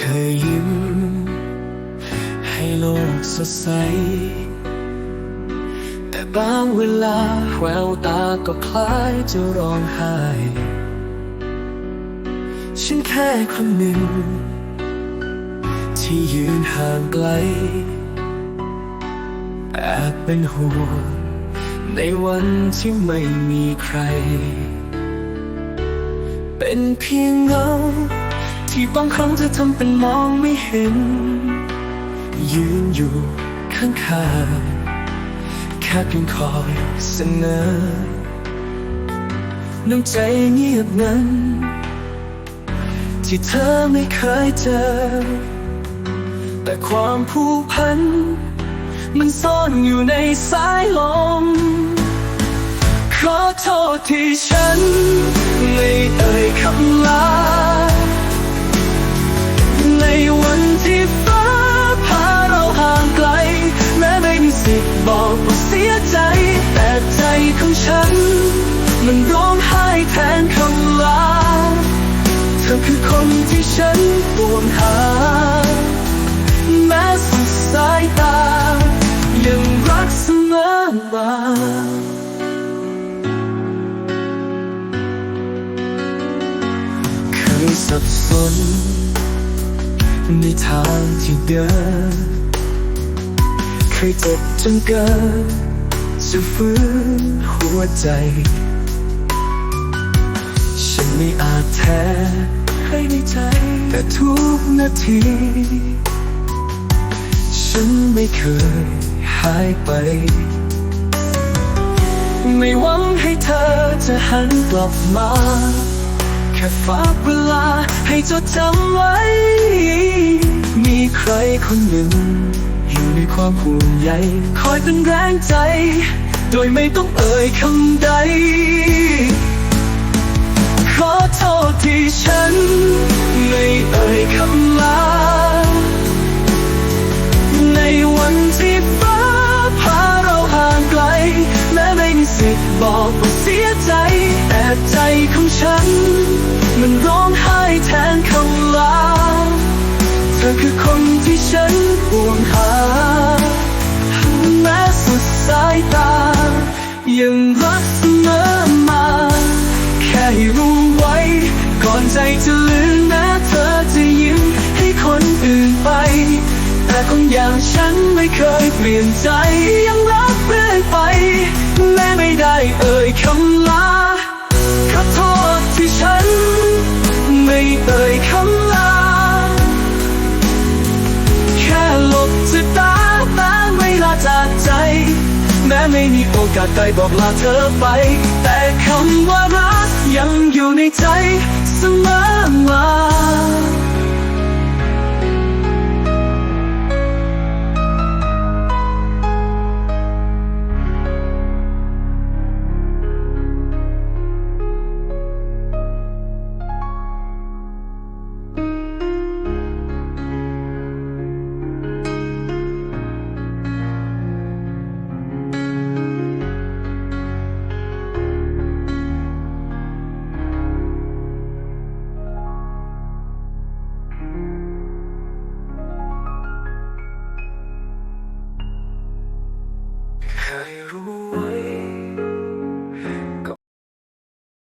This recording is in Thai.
เคยยิ้ม ให้โลกสดใส แต่บางเวลาแววตาก็คล้ายจะร้องไห้ ฉันแค่คนหนึ่ง ที่ยืนห่างไกลแอบเป็นห่วงในวันที่ไม่มีใคร เป็นเพียงเงา ที่บางครั้งจะทำเป็นมองไม่เห็น ยืนอยู่ข้างๆแค่เพียงคอยเสนอน้ำใจเงียบนั้น ที่เธอไม่เคยเจอ แต่ความผูกพัน มันซ่อนอยู่ในสายลมขอโทษที่ฉัน ไม่เอ่ยคำลา ทนคำลา เธอคือคนที่ฉันห่วงหา แม้สุดสายตา ยังรักเสมอมาเคยสับสน ในทางที่เดิน เคยเจ็บจนเกินจะฟื้นหัวใจ ฉันไม่อาจแท้ให้ในใจ แต่ทุกนาที ฉันไม่เคยหายไป ไม่หวังให้เธอจะหันกลับมา แค่ฝากเวลาให้จดจำไว้ มีใครคนหนึ่งอยู่ในความห่วงใยคอยเป็นแรงใจ โดยไม่ต้องเอ่ยคำใด บอกว่าเสียใจ แต่ใจของฉัน มันร้องไห้แทนคำลา เธอคือคนที่ฉันห่วงหาแม้สุดสายตา ยังรักเสมอมา แค่ให้รู้ไว้ ก่อนใจจะลืมแม้เธอจะยิ้มให้คนอื่นไป แต่คนอย่างฉันไม่เคยเปลี่ยนใจยังรัก เรื่อยไปแม้ไม่ได้เอ่ยคำลาขอโทษที่ฉัน ไม่เอ่ยคำลา แค่หลบจะตาแม้เวลาจากใจ แม้ไม่มีโอกาสได้บอกลาเธอไป แต่คำว่ารักยังอยู่ในใจเสมอมา 可以如